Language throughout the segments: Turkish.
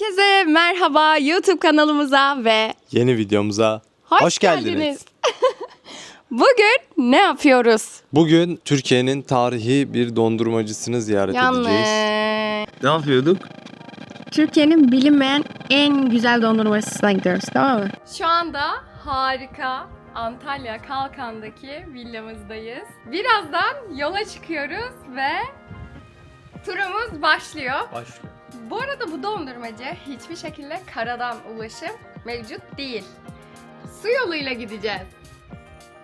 Herkese merhaba YouTube kanalımıza ve Yeni videomuza hoş, hoş, geldiniz. Bugün ne yapıyoruz? Bugün Türkiye'nin tarihi bir dondurmacısını ziyaret Yalnız edeceğiz. Ne yapıyorduk? Türkiye'nin bilinmeyen en güzel dondurmacısına gidiyoruz tamam mı? Şu anda harika Antalya Kalkan'daki villamızdayız. Birazdan yola çıkıyoruz ve turumuz başlıyor. Başlıyor. Bu arada bu dondurmacı hiçbir şekilde karadan ulaşım mevcut değil. Su yoluyla gideceğiz.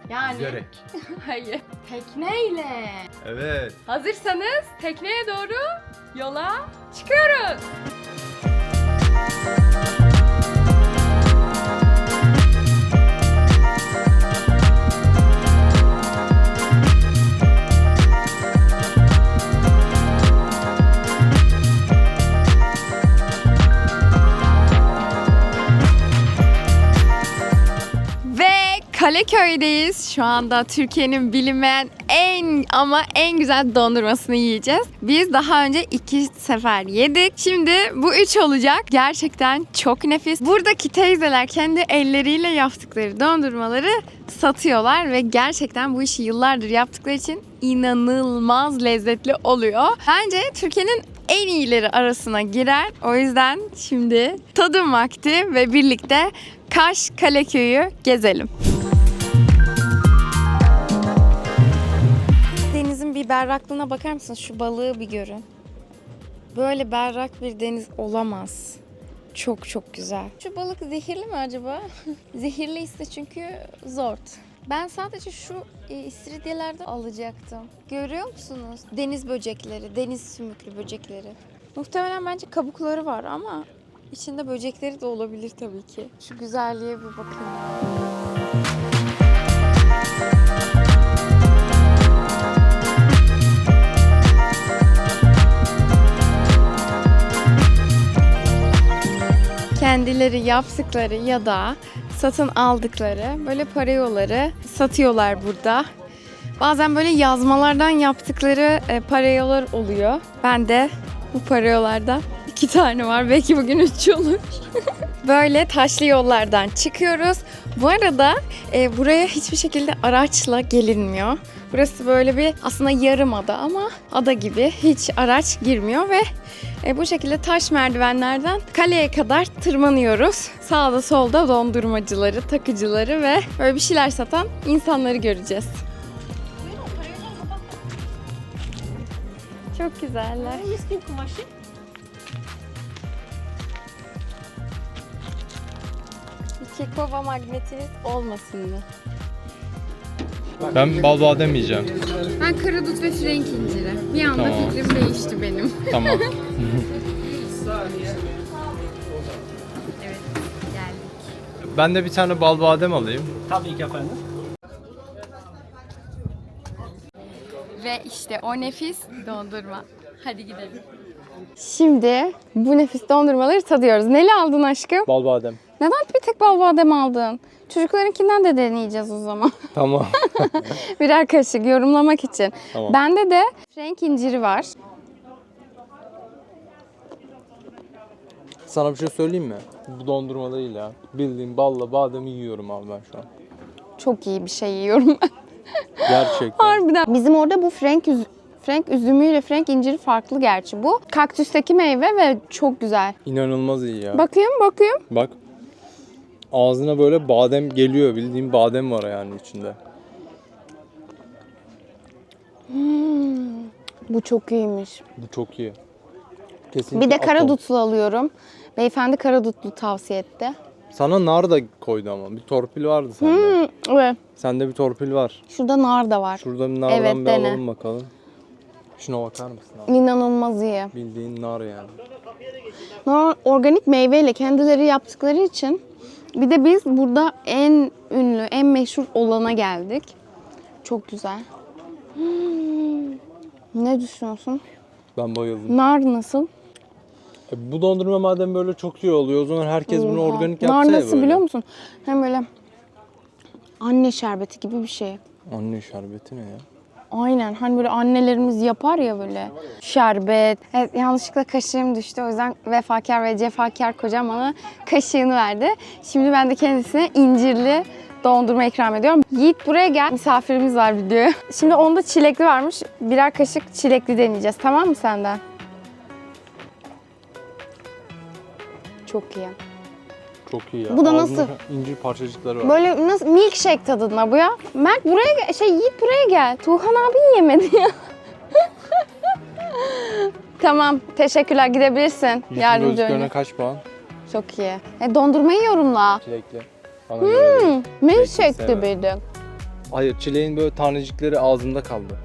Yani hayır. Tekneyle. Evet. Hazırsanız tekneye doğru yola çıkıyoruz. Kaleköy'deyiz. Şu anda Türkiye'nin bilinmeyen en ama en güzel dondurmasını yiyeceğiz. Biz daha önce iki sefer yedik. Şimdi bu üç olacak. Gerçekten çok nefis. Buradaki teyzeler kendi elleriyle yaptıkları dondurmaları satıyorlar ve gerçekten bu işi yıllardır yaptıkları için inanılmaz lezzetli oluyor. Bence Türkiye'nin en iyileri arasına girer. O yüzden şimdi tadım vakti ve birlikte Kaş Kaleköy'ü gezelim. Denizin berraklığına bakar mısınız? Şu balığı bir görün. Böyle berrak bir deniz olamaz. Çok çok güzel. Şu balık zehirli mi acaba? Zehirliyse çünkü zor. Ben sadece şu e, istiridyelerden alacaktım. Görüyor musunuz? Deniz böcekleri, deniz sümüklü böcekleri. Muhtemelen bence kabukları var ama içinde böcekleri de olabilir tabii ki. Şu güzelliğe bir bakın. Kendileri yaptıkları ya da satın aldıkları böyle parayolları satıyorlar burada. Bazen böyle yazmalardan yaptıkları e, parayolar oluyor. Ben de bu parayolardan iki tane var. Belki bugün üç olur. böyle taşlı yollardan çıkıyoruz. Bu arada e, buraya hiçbir şekilde araçla gelinmiyor. Burası böyle bir aslında yarım ada ama ada gibi hiç araç girmiyor ve e, bu şekilde taş merdivenlerden kaleye kadar tırmanıyoruz. Sağda solda dondurmacıları, takıcıları ve böyle bir şeyler satan insanları göreceğiz. Çok güzeller. Jest kumaşı. İki kova magnetiniz olmasın mı? Ben bal badem yiyeceğim. Ben karadut ve frenk inciri. Bir anda Tamam. fikrim değişti benim. Tamam. Evet, geldik. ben de bir tane bal badem alayım. Tabii ki efendim. Ve işte o nefis dondurma. Hadi gidelim. Şimdi bu nefis dondurmaları tadıyoruz. Neli aldın aşkım? Bal badem. Neden bir tek bal badem aldın? Çocuklarınkinden de deneyeceğiz o zaman. Tamam. Birer kaşık yorumlamak için. Tamam. Bende de renk inciri var. Sana bir şey söyleyeyim mi? Bu dondurma değil ya. Bildiğin balla bademi yiyorum abi ben şu an. Çok iyi bir şey yiyorum ben. Gerçekten. Harbiden. Bizim orada bu frank üz Frank üzümüyle frank inciri farklı gerçi bu. Kaktüsteki meyve ve çok güzel. İnanılmaz iyi ya. Bakayım bakayım. Bak. Ağzına böyle badem geliyor. Bildiğin badem var yani içinde. Bu çok iyiymiş. Bu çok iyi. Kesinlikle Bir de karadutlu alıyorum. Beyefendi karadutlu tavsiye etti. Sana nar da koydu ama. Bir torpil vardı sende. Hmm, evet. Sende bir torpil var. Şurada nar da var. Şurada bir nardan Evet, bir dene. alalım bakalım. Şuna bakar mısın abi? İnanılmaz iyi. Bildiğin nar yani. Nar organik meyveyle kendileri yaptıkları için bir de biz burada en ünlü, en meşhur olana geldik. Çok güzel. Hmm. Ne düşünüyorsun? Ben bayıldım. Nar nasıl? E, bu dondurma madem böyle çok iyi oluyor o zaman herkes bunu organik yapsa Nar ya nasıl böyle. biliyor musun? Hem böyle anne şerbeti gibi bir şey. Anne şerbeti ne ya? Aynen hani böyle annelerimiz yapar ya böyle şerbet. Evet yanlışlıkla kaşığım düştü o yüzden vefakar ve cefakar kocam bana kaşığını verdi. Şimdi ben de kendisine incirli dondurma ikram ediyorum. Yiğit buraya gel. Misafirimiz var videoya. Şimdi onda çilekli varmış. Birer kaşık çilekli deneyeceğiz. Tamam mı senden? Çok iyi. Çok iyi ya. Bu da Ağzında nasıl? incir parçacıkları var. Böyle nasıl milkshake tadında bu ya. Mert buraya gel. Şey Yiğit buraya gel. Tuğhan abi yemedi ya. tamam. Teşekkürler. Gidebilirsin. Yiğit'in Yardımcı gözlüklerine kaç puan? Çok iyi. E, dondurmayı yorumla. Çilekli. Bana göre değil. Milkshake severim. gibiydi. Hayır çileğin böyle tanecikleri ağzımda kaldı.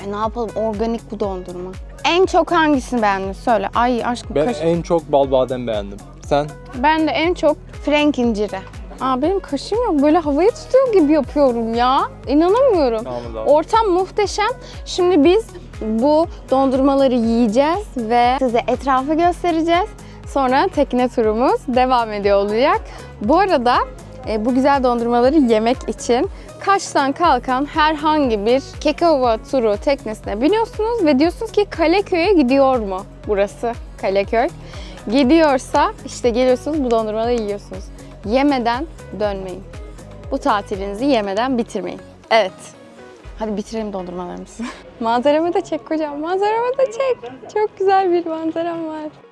Ay ne yapalım organik bu dondurma. En çok hangisini beğendin söyle. Ay aşkım Ben kaş- en çok bal badem beğendim. Sen? Ben de en çok frank inciri. Aa benim kaşım yok. Böyle havayı tutuyor gibi yapıyorum ya. İnanamıyorum. Tamam. Ortam muhteşem. Şimdi biz bu dondurmaları yiyeceğiz ve size etrafı göstereceğiz. Sonra tekne turumuz devam ediyor olacak. Bu arada bu güzel dondurmaları yemek için Kaş'tan kalkan herhangi bir Kekova turu teknesine biniyorsunuz ve diyorsunuz ki Kaleköy'e gidiyor mu burası Kaleköy? Gidiyorsa işte geliyorsunuz bu dondurmaları yiyorsunuz. Yemeden dönmeyin. Bu tatilinizi yemeden bitirmeyin. Evet. Hadi bitirelim dondurmalarımızı. Manzaramı da çek kocam. Manzaramı da çek. Çok güzel bir manzaram var.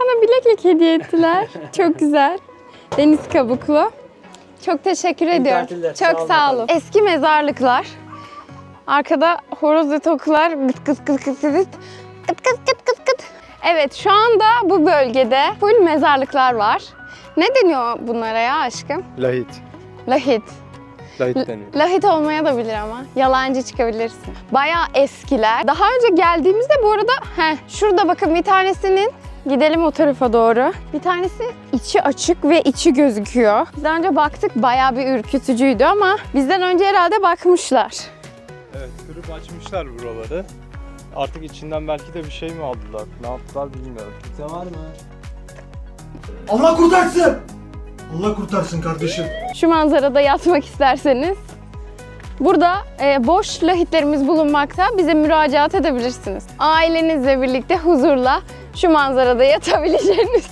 Bana bileklik hediye ettiler. Çok güzel. Deniz kabuklu. Çok teşekkür İyi ediyorum. Tatiller. Çok sağ olun. Eski mezarlıklar. Arkada horoz ve tokular gıt gıt gıt gıt gıt. Gıt gıt gıt gıt gıt. Evet şu anda bu bölgede full mezarlıklar var. Ne deniyor bunlara ya aşkım? Lahit. Lahit. Lahit deniyor. Lahit olmaya da bilir ama. Yalancı çıkabilirsin. Bayağı eskiler. Daha önce geldiğimizde bu arada heh, şurada bakın bir tanesinin Gidelim o tarafa doğru. Bir tanesi içi açık ve içi gözüküyor. Biz daha önce baktık bayağı bir ürkütücüydü ama bizden önce herhalde bakmışlar. Evet kırıp açmışlar buraları. Artık içinden belki de bir şey mi aldılar? Ne yaptılar bilmiyorum. Kimse var mı? Allah kurtarsın! Allah kurtarsın kardeşim. Şu manzarada yatmak isterseniz Burada e, boş lahitlerimiz bulunmakta. Bize müracaat edebilirsiniz. Ailenizle birlikte huzurla şu manzarada yatabileceğiniz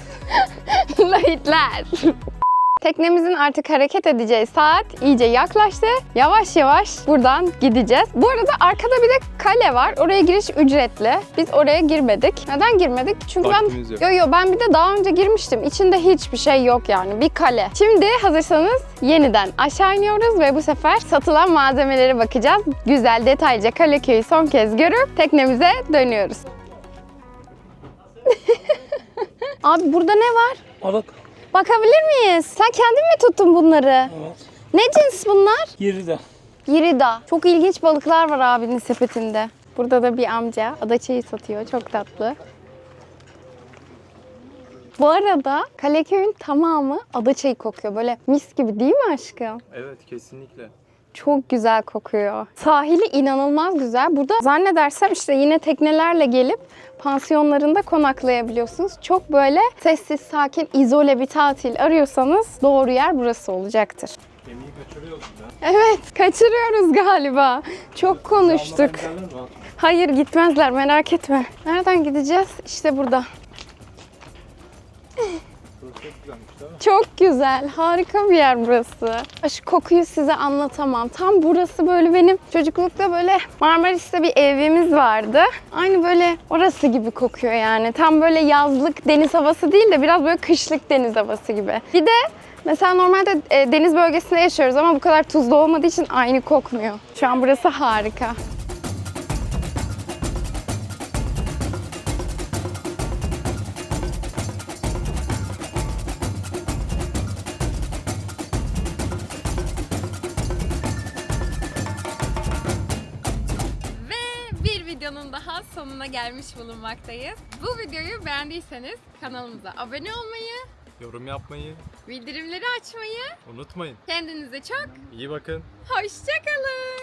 lahitler. Teknemizin artık hareket edeceği saat iyice yaklaştı. Yavaş yavaş buradan gideceğiz. Bu arada arkada bir de kale var. Oraya giriş ücretli. Biz oraya girmedik. Neden girmedik? Çünkü ben Vaktimiz yok. Yo yo ben bir de daha önce girmiştim. İçinde hiçbir şey yok yani. Bir kale. Şimdi hazırsanız yeniden aşağı iniyoruz ve bu sefer satılan malzemelere bakacağız. Güzel detaylıca Kaleköy'ü son kez görüp teknemize dönüyoruz. Abi burada ne var? Bak. Bakabilir miyiz? Sen kendin mi tuttun bunları? Evet. Ne cins bunlar? Yeri de. Yirida. Çok ilginç balıklar var abinin sepetinde. Burada da bir amca adaçayı satıyor. Çok tatlı. Bu arada Kaleköy'ün tamamı adaçayı kokuyor. Böyle mis gibi değil mi aşkım? Evet kesinlikle. Çok güzel kokuyor. Sahili inanılmaz güzel. Burada zannedersem işte yine teknelerle gelip pansiyonlarında konaklayabiliyorsunuz. Çok böyle sessiz, sakin, izole bir tatil arıyorsanız doğru yer burası olacaktır. Gemiyi kaçırıyoruz ya. Evet, kaçırıyoruz galiba. Çok konuştuk. Hayır gitmezler merak etme. Nereden gideceğiz? İşte burada. Çok güzelmiş? Çok güzel, harika bir yer burası. Şu kokuyu size anlatamam. Tam burası böyle benim çocuklukta böyle Marmaris'te bir evimiz vardı. Aynı böyle orası gibi kokuyor yani. Tam böyle yazlık deniz havası değil de biraz böyle kışlık deniz havası gibi. Bir de mesela normalde e, deniz bölgesinde yaşıyoruz ama bu kadar tuzlu olmadığı için aynı kokmuyor. Şu an burası harika. Daha sonuna gelmiş bulunmaktayız. Bu videoyu beğendiyseniz kanalımıza abone olmayı, Yorum yapmayı bildirimleri açmayı, unutmayın. kendinize çok İyi bakın. hoşçakalın.